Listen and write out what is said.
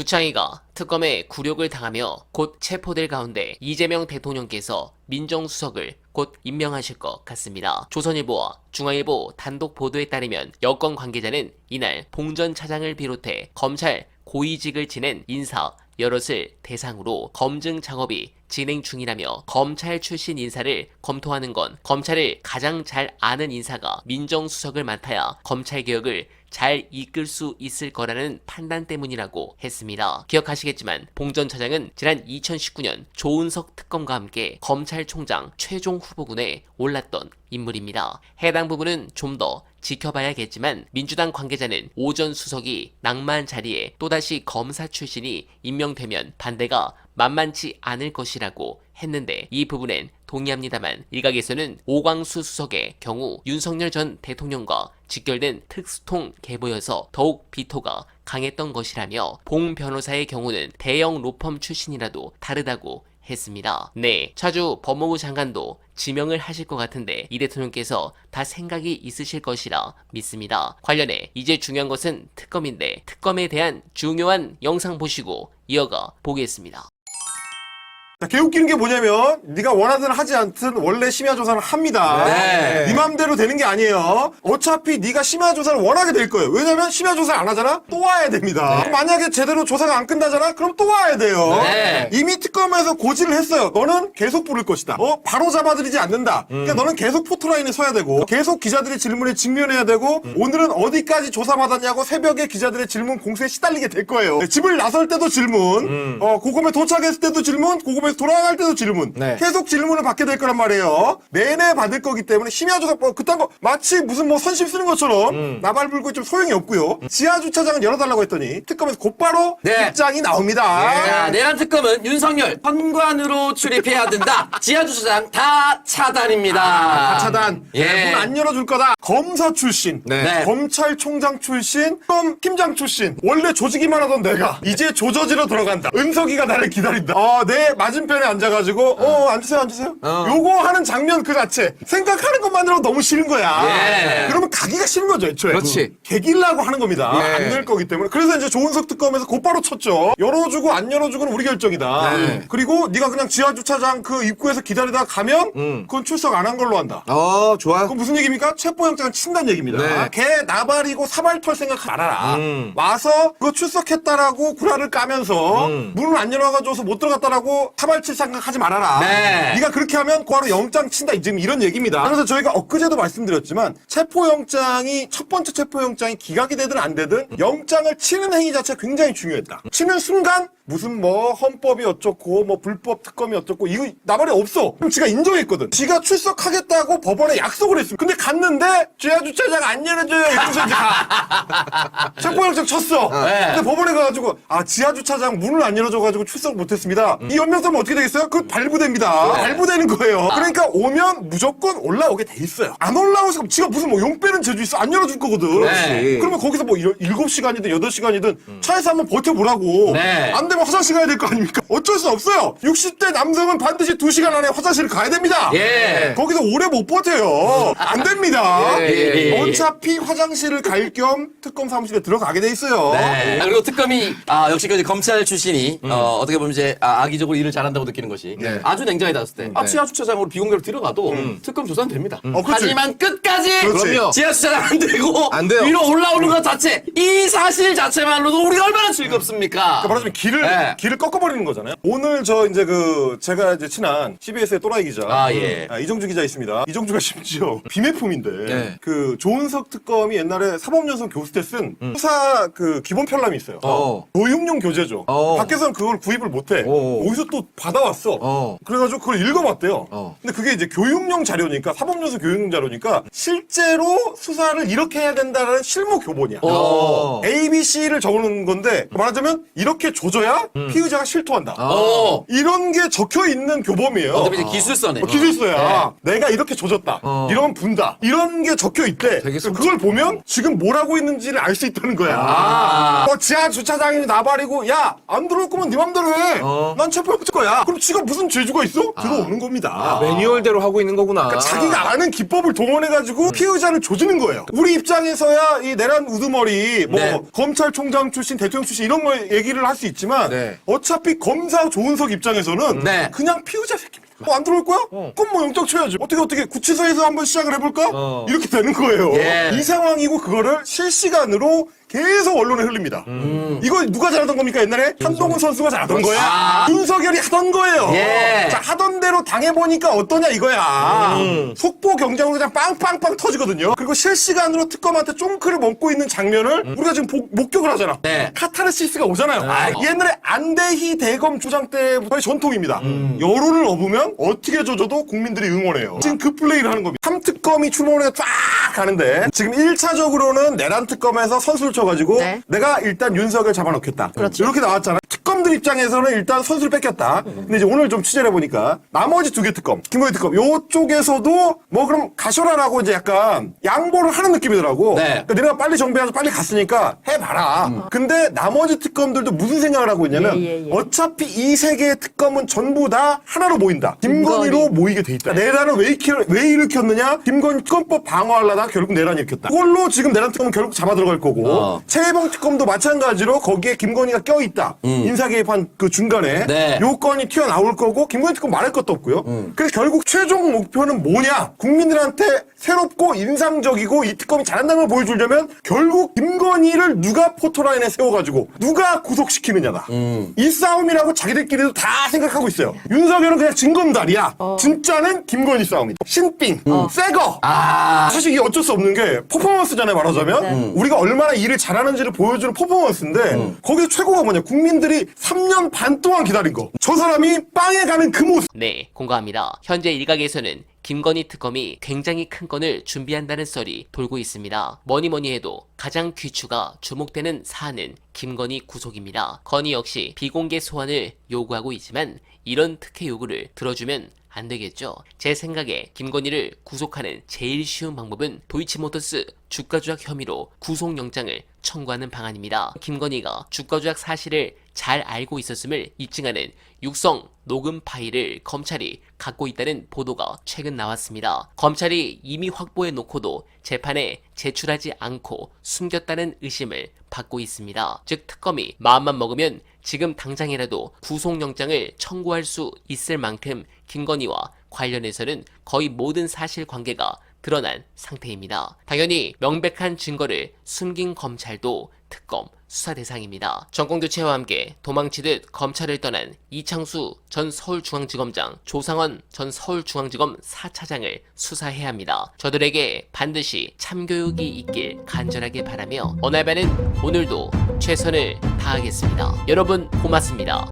두창이가 특검에 굴욕을 당하며 곧 체포될 가운데 이재명 대통령께서 민정수석을 곧 임명하실 것 같습니다. 조선일보와 중앙일보 단독 보도에 따르면 여권 관계자는 이날 봉전 차장을 비롯해 검찰 고위직을 지낸 인사 여럿을 대상으로 검증 작업이 진행 중이라며 검찰 출신 인사를 검토하는 건 검찰을 가장 잘 아는 인사가 민정수석을 맡아야 검찰 개혁을 잘 이끌 수 있을 거라는 판단 때문이라고 했습니다. 기억하시겠지만 봉 전 차장은 지난 2019년 조은석 특검과 함께 검찰총장 최종 후보군에 올랐던 인물입니다. 해당 부분은 좀 더 지켜봐야겠지만 민주당 관계자는 오전 수석이 낭만 자리에 또다시 검사 출신이 임명되면 반대가 만만치 않을 것이라고 했는데 이 부분엔 동의합니다만 일각에서는 오광수 수석의 경우 윤석열 전 대통령과 직결된 특수통 계보여서 더욱 비토가 강했던 것이라며 봉 변호사의 경우는 대형 로펌 출신이라도 다르다고 했습니다. 네, 차주 법무부 장관도 지명을 하실 것 같은데 이 대통령께서 다 생각이 있으실 것이라 믿습니다. 관련해 이제 중요한 것은 특검인데 특검에 대한 중요한 영상 보시고 이어가 보겠습니다. 자, 개웃기는 게 뭐냐면 네가 원하든 하지 않든 원래 심야 조사를 합니다. 네. 네 맘대로 되는 게 아니에요. 어차피 네가 심야 조사를 원하게 될 거예요. 왜냐면 심야 조사를 안 하잖아? 또 와야 됩니다. 만약에 제대로 조사가 안 끝나잖아? 그럼 또 와야 돼요. 네. 이미 특검에서 고지를 했어요. 너는 계속 부를 것이다. 어? 바로 잡아들이지 않는다. 그러니까 너는 계속 포토라인에 서야 되고 계속 기자들의 질문에 직면해야 되고 오늘은 어디까지 조사받았냐고 새벽에 기자들의 질문 공세에 시달리게 될 거예요. 네, 집을 나설 때도 질문, 어, 고금에 도착했을 때도 질문, 고금에 서 돌아갈 때도 질문. 네. 계속 질문을 받게 될 거란 말이에요. 내내 받을 거기 때문에 심야조사, 뭐, 그딴 거, 마치 무슨 뭐 선심 쓰는 것처럼 나발 불고 좀 소용이 없고요. 지하 주차장은 열어달라고 했더니 특검에서 곧바로 네. 입장이 나옵니다. 자, 내란 특검은 윤석열 현관으로 출입해야 된다. 지하 주차장 다 차단입니다. 다 차단. 예. 문 안 열어줄 거다. 검사 출신. 네. 검찰총장 출신. 그럼 팀장 출신. 원래 조직이만 하던 내가 이제 조저지로 들어간다. 은석이가 나를 기다린다. 어, 내 맞은편에 앉아가지고 어, 앉으세요, 앉으세요. 어. 요거 하는 장면 그 자체. 생각하는 것만으로 너무 싫은 거야. 예. 그러면 가기가 싫은 거죠, 애초에. 그렇지. 개길라고 하는 겁니다. 예. 안낼 거기 때문에. 그래서 이제 조은석 특검에서 곧바로 쳤죠. 열어주고 안 열어주고는 우리 결정이다. 네. 그리고 네가 그냥 지하주차장 그 입구에서 기다리다가 가면 음. 그건 출석 안 한 걸로 한다. 어, 좋아. 그건 무슨 얘기입니까? 체포영장을 친다는 얘기입니다. 네. 걔 나발이고 사발 털 생각 말아라. 음. 와서 그거 출석했다라고 구라를 까면서 음. 문을 안 열어가줘서 못 들어갔다라고 사발 칠 생각하지 말아라. 네. 네가 그렇게 하면 구하로 영장 친다. 지금 이런 얘기입니다. 그래서 저희가 엊그제도 말씀드렸지만 체포영장이 첫 번째 체포영장이 기각이 되든 안 되든 영장을 치는 행위 자체가 굉장히 중요했다. 치는 순간 무슨 뭐 헌법이 어쩌고 뭐 불법 특검이 어쩌고 이거 나발이 없어. 그럼 지가 인정했거든. 지가 출석하겠다고 법원에 약속을 했어. 근데 갔는데 지하주차장 안 열어줘요. 가. 체포영장 쳤어. 네. 근데 법원에 가가지고 아 지하 주차장 문을 안 열어줘가지고 출석 못했습니다. 이 연명서면 어떻게 되겠어요? 그 발부됩니다. 발부되는 거예요. 그러니까 오면 무조건 올라오게 돼 있어요. 안 올라오서 지가 무슨 뭐 용 빼는 재주 있어? 안 열어줄 거거든. 네. 그러면 거기서 뭐 일- 일곱 시간이든 여덟 시간이든 차에서 한번 버텨보라고. 네. 안 되면 화장실 가야 될 거 아닙니까? 어쩔 수 없어요. 60대 남성은 반드시 2시간 안에 화장실을 가야 됩니다. 예. 거기서 오래 못 버텨요. 안 됩니다. 예, 예, 예. 어차피 화장실을 갈 겸 특검 사무실에 들어가게 돼 있어요. 네. 아, 그리고 특검이 아, 역시 그 검찰 출신이 어, 어떻게 보면 이제 아, 악의적으로 일을 잘한 다고 느끼는 것이 네. 아주 냉정히 닿았을 때 아, 지하 주차장으로 비공개로 들어가도 특검 조사는 됩니다. 어, 그렇지. 하지만 끝까지 그렇지. 그럼요. 지하 주차장 안 되고 안 돼요. 위로 올라오는 것 자체 이 사실 자체만으로도 우리가 얼마나 즐겁습니까? 그러니까 말하자면 길을 네. 길을 꺾어버리는 거잖아요. 오늘 저 이제 그 제가 이제 친한 CBS의 또라이 기자 아, 예. 아, 이정주 기자 있습니다. 이정주가 심지어 비매품인데 네. 그 조은석 특검이 옛날에 사법연수원 교수 때 쓴 수사 그 기본 편람이 있어요. 어. 교육용 교재죠. 어. 밖에서는 그걸 구입을 못해. 어. 어디서 또 받아왔어. 어. 그래가지고 그걸 읽어봤대요. 어. 근데 그게 이제 교육용 자료니까 사법연수 교육용 자료니까 실제로 수사를 이렇게 해야 된다는 실무 교본이야. 어. A, B, C를 적어놓은 건데 말하자면 이렇게 조져야 피의자가 실토한다. 어. 이런 게 적혀 있는 교범이에요. 어차피 이제 기술서네. 어, 기술서야. 내가 이렇게 조졌다. 어. 이러면 분다. 이런 게 적혀 있대. 되게 그걸 보면 지금 뭘 하고 있는지를 알 수 있다는 거야. 아. 어, 지하 주차장이 나발이고 야 안 들어올 거면 네 맘대로 해. 어. 난 체포영장 거야. 그럼 지가 무슨 죄주가 있어? 들어오는 겁니다. 매뉴얼대로 하고 있는 거구나. 그러니까 자기가 아는 기법을 동원해가지고 피의자를 조지는 거예요. 우리 입장에서야 이 내란 우두머리, 뭐 네. 검찰총장 출신, 대통령 출신 이런 거 얘기를 할 수 있지만 네. 어차피 검사 조은석 입장에서는 네. 그냥 피의자 새끼입니다. 어, 안 들어올 거야? 그럼 뭐 영장 쳐야지. 어떻게 어떻게 구치소에서 한번 시작을 해볼까? 어. 이렇게 되는 거예요. 예. 이 상황이고 그거를 실시간으로 계속 언론에 흘립니다. 이거 누가 잘하던 겁니까 옛날에? 한동훈 선수가 잘하던 거야. 아. 윤석열이 하던 거예요. 예. 자, 하던 대로 당해보니까 어떠냐 이거야. 속보 경쟁으로 그냥 빵빵빵 터지거든요. 그리고 실시간으로 특검한테 쫑크를 먹고 있는 장면을 우리가 지금 복- 목격을 하잖아. 네. 카타르시스가 오잖아요. 아. 옛날에 안대희 대검 주장 때부터의 전통입니다. 여론을 업으면 어떻게 조져도 국민들이 응원해요. 지금 그 플레이를 하는 겁니다. 삼특검이 출범을 쫙 가는데 지금 1차적으로는 내란 특검에서 선수를 쳐가지고 네. 내가 일단 윤석열 잡아놓겠다. 이렇게 나왔잖아. 특검들 입장에서는 일단 선수를 뺏겼다. 근데 이제 오늘 좀 취재를 해보니까 나머지 두 개 특검, 김건희 특검, 요쪽에서도 뭐 그럼 가셔라라고 이제 약간 양보를 하는 느낌이더라고. 네. 그러니까 내가 빨리 정비해서 빨리 갔으니까 해봐라. 근데 나머지 특검들도 무슨 생각을 하고 있냐면 예, 예, 예. 어차피 이 세 개의 특검은 전부 다 하나로 모인다. 김건희로 김건희. 모이게 돼 있다. 내란을 왜, 일으키, 왜 일으켰느냐? 김건희 특검법 방어하려다가 결국 내란 일으켰다. 그걸로 지금 내란 특검은 결국 잡아 들어갈 거고 어. 최혜봉 특검도 마찬가지로 거기에 김건희가 껴 있다. 인사 개입한 그 중간에 네. 요건이 튀어나올 거고 김건희 특검 말할 것도 없고요. 그래서 결국 최종 목표는 뭐냐? 국민들한테 새롭고 인상적이고 이 특검이 잘한다는 걸 보여주려면 결국 김건희를 누가 포토라인에 세워가지고 누가 구속시키느냐다. 이 싸움이라고 자기들끼리도 다 생각하고 있어요. 윤석열은 그냥 진검다리야. 진짜는 김건희 싸움이다. 신빙, 새거. 아. 사실 이게 어쩔 수 없는 게 퍼포먼스잖아요 말하자면 우리가 얼마나 일을 잘하는지를 보여주는 퍼포먼스인데 거기서 최고가 뭐냐 국민들이 3년 반 동안 기다린 거 저 사람이 빵에 가는 그 모습 네, 공감합니다. 현재 일각에서는 김건희 특검이 굉장히 큰 건을 준비한다는 썰이 돌고 있습니다. 뭐니 뭐니 해도 가장 귀추가 주목되는 사안은 김건희 구속입니다. 건희 역시 비공개 소환을 요구하고 있지만 이런 특혜 요구를 들어주면 안 되겠죠. 제 생각에 김건희를 구속하는 제일 쉬운 방법은 도이치모터스 주가 조작 혐의로 구속영장을 청구하는 방안입니다. 김건희가 주가 조작 사실을 잘 알고 있었음을 입증하는 육성 녹음 파일을 검찰이 갖고 있다는 보도가 최근 나왔습니다. 검찰이 이미 확보해 놓고도 재판에 제출하지 않고 숨겼다는 의심을 받고 있습니다. 즉 특검이 마음만 먹으면 지금 당장이라도 구속영장을 청구할 수 있을 만큼 김건희와 관련해서는 거의 모든 사실 관계가 드러난 상태입니다. 당연히 명백한 증거를 숨긴 검찰도 특검 수사 대상입니다. 정권 교체와 함께 도망치듯 검찰을 떠난 이창수 전 서울중앙지검장, 조상원 전 서울중앙지검 4차장을 수사해야 합니다. 저들에게 반드시 참교육이 있길 간절하게 바라며 어날바는 오늘도 최선을 다하겠습니다. 여러분 고맙습니다.